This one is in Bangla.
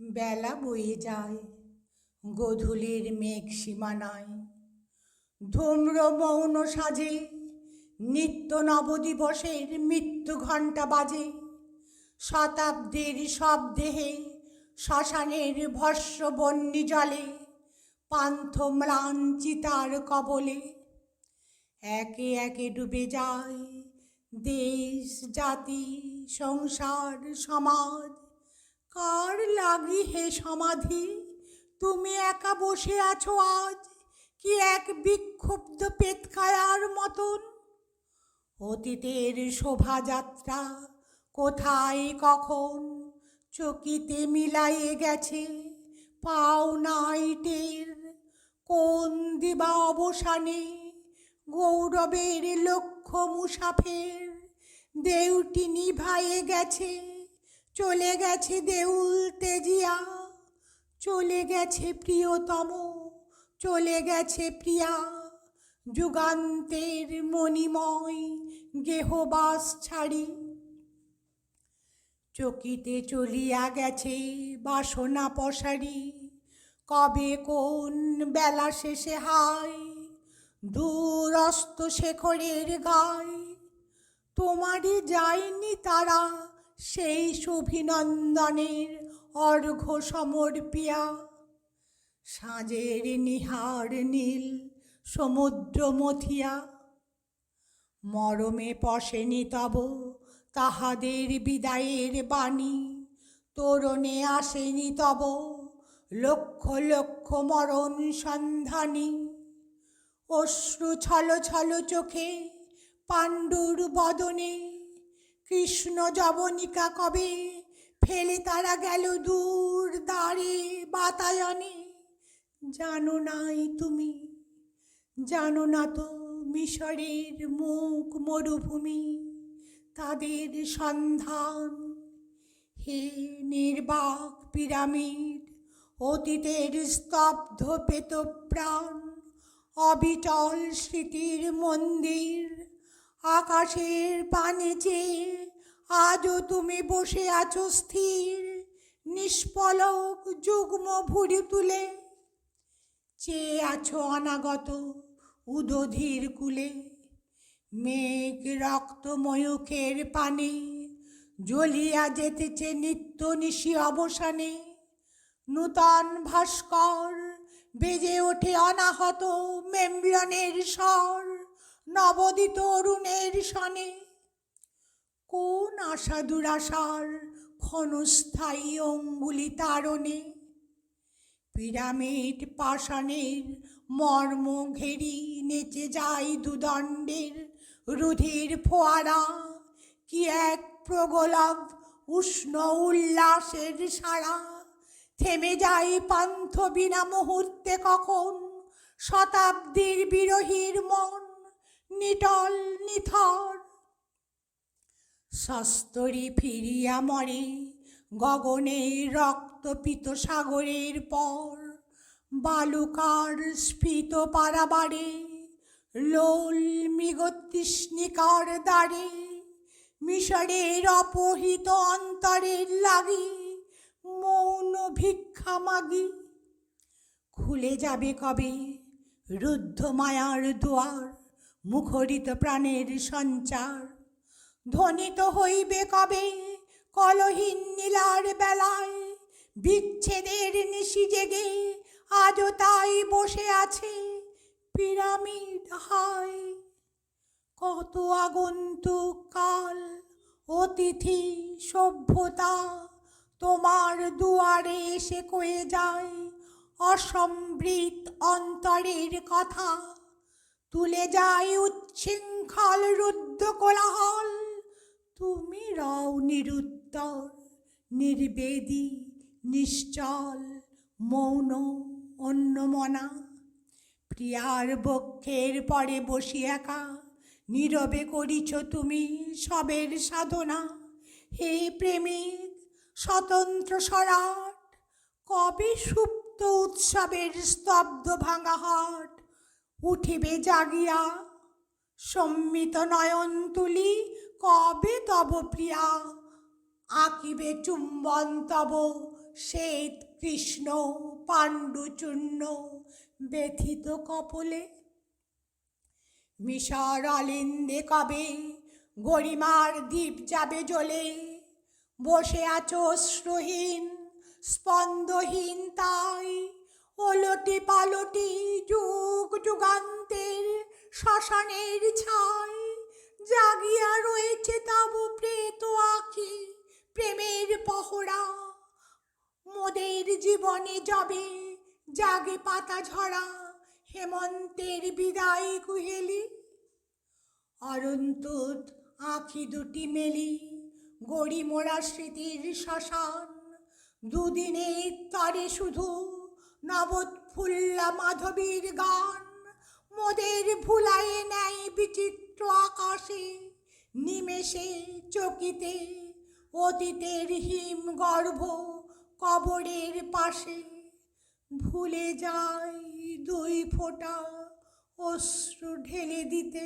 বেলা বয়ে যায়, গধূলির মেঘ সীমানায়। ধূম্র মৌন সাজে, নিত্য নবদিবসের মৃত্যু ঘণ্টা বাজে। শতাব্দীর সব দেহে শ্মশানের ভস্য বন্যি জলে পান্থ ম্লান চিতার কবলে। একে একে ডুবে যায় দেশ, জাতি, সংসার, সমাজ। কার লাগি হে সমাধি? তুমি একা বসে আছো আজ, কি এক বিক্ষুব্ধ পেতকায়ার মতন? অতীতের শোভাযাত্রা কোথায় কখন? চকিতে মিলাইয়ে গেছে পাও নাই টের। কোন দিবা অবসানে গৌরবের লক্ষ্য মুসাফের? দেউটি নিভাইয়ে গেছে চলে গেছে দেউল তেজিয়া, চলে গেছে প্রিয়তম, চলে গেছে প্রিয়া। যুগান্তের মণিময় গেহবাস ছাড়ি। চকিতে চলিয়া গেছে বাসনা পশারি কবে কোন বেলা শেষে হায় দূরস্ত শেখরের গায়। তোমারই যায়নি তারা সেই শুভিনন্দনের অর্ঘ্য সমর্পিয়া। সাঁজের নিহার নীল সমুদ্র মথিয়া। মরমে পশেনি তব তাহাদের বিদায়ের বাণী। তোরণে আসেনি তব লক্ষ লক্ষ মরণ সন্ধানী। অশ্রু ছল ছল চোখে পাণ্ডুর বদনে কৃষ্ণ জবনিকা কবে ফেলে তারা গেল দূর দাঁড়ে বাতায়নে? জানো নাই তুমি, জানো না তো মিশরের মুখ মরুভূমি, তাদের সন্ধান। হে নির্বাক পিরামিড, অতীতের স্তব্ধ পেত প্রাণ, অবিচল স্মৃতির মন্দির, আকাশের পানে চেয়ে আজও তুমি বসে আছো স্থির, নিষ্পলক যুগ্ম ভুড়ি তুলে। চেয়ে আছো অনাগত উদধীর কুলে। মেঘ রক্ত ময়ূখের পানে জ্বলিয়া যেতেছে নিত্য নিশি অবসানে। নূতন ভাস্কর বেজে ওঠে অনাহত মেম্বলনের স্বর, নবদিত অরুণের সনে। কোন আশা দুরাশার ক্ষণস্থায়ী অঙ্গুলি তারণে? পিরামিড পাষাণের মর্ম ঘেরি নেচে যায় দুদণ্ডের রুধির ফোয়ারা। কি এক প্রগলভ উষ্ণ উল্লাসের সারা? থেমে যায় পান্থ বিনা মুহূর্তে কখন? শতাব্দীর বিরহীর মন নিটল নিথর। সস্তরি ফিরিয়া মরে, গগনে রক্তপিত সাগরের পর। বালুকার স্ফীত পারাবারে, লোল মৃগতৃষ্ণিকার দ্বারে, মিশরের অপহিত অন্তরের লাগি, মৌন ভিক্ষা মাগি। খুলে যাবে কবে রুদ্ধ মায়ার দুয়ার, মুখরিত প্রাণের সঞ্চার? ধ্বনিত হইবে কবে? কলহীন নীলার বেলায় বিচ্ছেদের নিশি জেগে আজও তাই বসে আছে পিরামিড হায়। কত আগন্তুক কাল অতিথি সভ্যতা, তোমার দুয়ারে এসে কয়ে যায় অসম্বৃত অন্তরের কথা। তুলে যায় উচ্ছৃঙ্খল রুদ্ধ কোলাহল তুমি রও নিরুত্তর, নির্বেদী, নিশ্চল, মৌন, অন্যমনা। প্রিয়ার বক্ষের পরে বসি একা, নীরবে করিছ তুমি সবের সাধনা। হে প্রেমিক, স্বতন্ত্র সরাট, কবে সুপ্ত উৎসবের স্তব্ধ ভাঙা হাট, উঠিবে জাগিয়া সম্মিত নয়ন তুলি কবে তব প্রিয়া? আঁকিবে চুম্বন তব শ্বেত কৃষ্ণ পাণ্ডুচূর্ণ ব্যথিত কপলে। মিশর অলিন্দে কবে গরিমার দ্বীপ যাবে জ্বলে? বসে আছো অশ্রুহীন, স্পন্দহীন তাই ওলটি পালটি যুগ যুগান্তের শ্মশানের ছাই। জাগিয়া রয়েছে তাবু প্রেত আখি, প্রেমের পহরা মোদের জীবনে যাবে জাগে পাতা ঝরা, হেমন্তের বিদায় কুহেলি। অরন্তুত আঁখি দুটি মেলি, গড়ি মোড়া স্মৃতির শ্মশান। দুদিনে তারে শুধু নবৎফুল্লা মাধবীর গান। মোদের ভুলাই নেয় বিচিত্র আকাশে, নিমেষে চকিতে অতীতের হিম গর্ভ কবরের পাশে। ভুলে যায় দুই ফোঁটা অশ্রু ঢেলে দিতে।